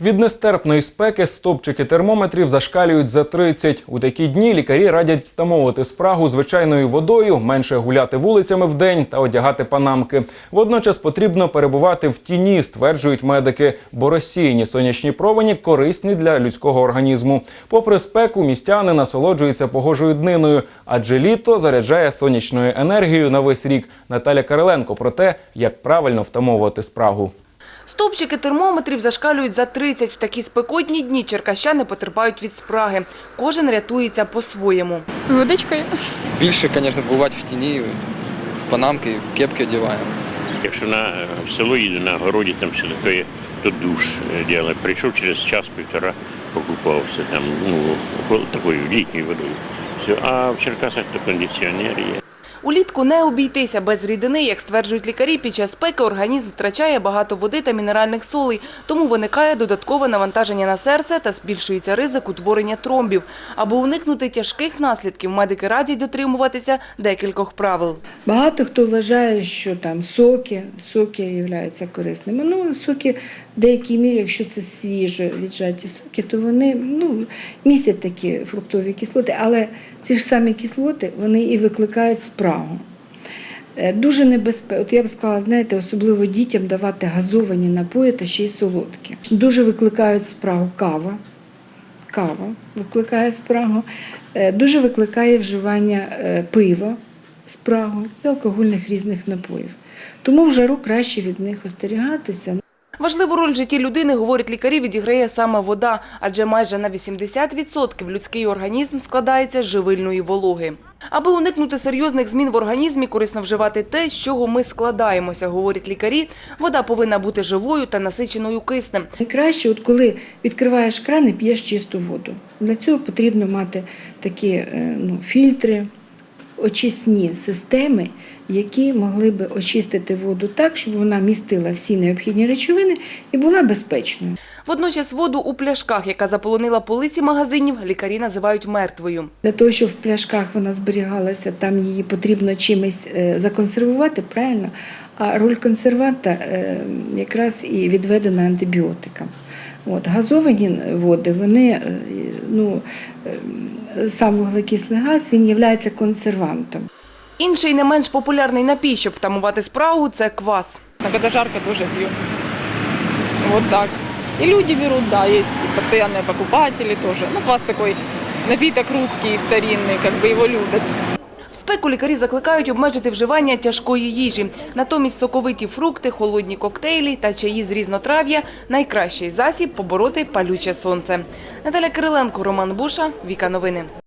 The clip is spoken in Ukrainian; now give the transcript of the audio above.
Від нестерпної спеки стопчики термометрів зашкалюють за 30. У такі дні лікарі радять втамовувати спрагу звичайною водою, менше гуляти вулицями в день та одягати панамки. Водночас потрібно перебувати в тіні, стверджують медики, бо розсіяні сонячні промені корисні для людського організму. Попри спеку, містяни насолоджуються погожою дниною, адже літо заряджає сонячною енергією на весь рік. Наталя Кириленко про те, як правильно втамовувати спрагу. Стовпчики термометрів зашкалюють за 30. В такі спекотні дні черкащани потерпають від спраги. Кожен рятується по-своєму. Водичкою. Більше, звісно, бувати в тіні, панамки, кепки одягаємо. Якщо на е, в село їду на городі, там все таке, то душ е, робить. Прийшов через час-півтора, покупався там, ну, такою літньою водою. Все. А в Черкасах то кондиціонер є. Улітку не обійтися без рідини, як стверджують лікарі, під час спеки організм втрачає багато води та мінеральних солей, тому виникає додаткове навантаження на серце та збільшується ризик утворення тромбів. Аби уникнути тяжких наслідків, медики радять дотримуватися декількох правил. Багато хто вважає, що там соки, соки являються корисними. Ну, соки в деякій мірі, якщо це свіжо віджаті соки, то вони ну, містять такі фруктові кислоти, але ці ж самі кислоти вони і викликають спрагу. Е, Дуже небезпечно, от я б сказала, знаєте, особливо дітям давати газовані напої та ще й солодкі. Дуже викликають спрагу кава. Кава викликає спрагу. Е, Дуже викликає вживання е, пива, спрагу і алкогольних різних напоїв. Тому в жару краще від них остерігатися. Важливу роль в житті людини, говорять лікарі, відіграє саме вода, адже майже на 80% людський організм складається з живильної вологи. Аби уникнути серйозних змін в організмі, корисно вживати те, з чого ми складаємося, говорять лікарі. Вода повинна бути живою та насиченою киснем. Найкраще, от коли відкриваєш кран і п'єш чисту воду. Для цього потрібно мати такі е, ну, фільтри, очисні системи, які могли би очистити воду так, щоб вона містила всі необхідні речовини і була безпечною. Водночас воду у пляшках, яка заполонила полиці магазинів, лікарі називають мертвою. Для того, щоб в пляшках вона зберігалася, там її потрібно чимось е, законсервувати, правильно? А роль консерванта е, якраз і відведена антибіотикам. От, газовані води, вони, е, ну, е, сам вуглекислий газ, він є консервантом. Інший не менш популярний напій, щоб втамувати спрагу – це квас. А когда жарко, тоже пью. Вот так. И люди берут, да, есть постоянные покупатели тоже. Ну, квас такой напиток русский, старинный, как бы его любят. Спеку лікарі закликають обмежити вживання тяжкої їжі. Натомість соковиті фрукти, холодні коктейлі та чаї з різнотрав'я – найкращий засіб побороти палюче сонце. Наталя Кириленко, Роман Буша, Віка Новини.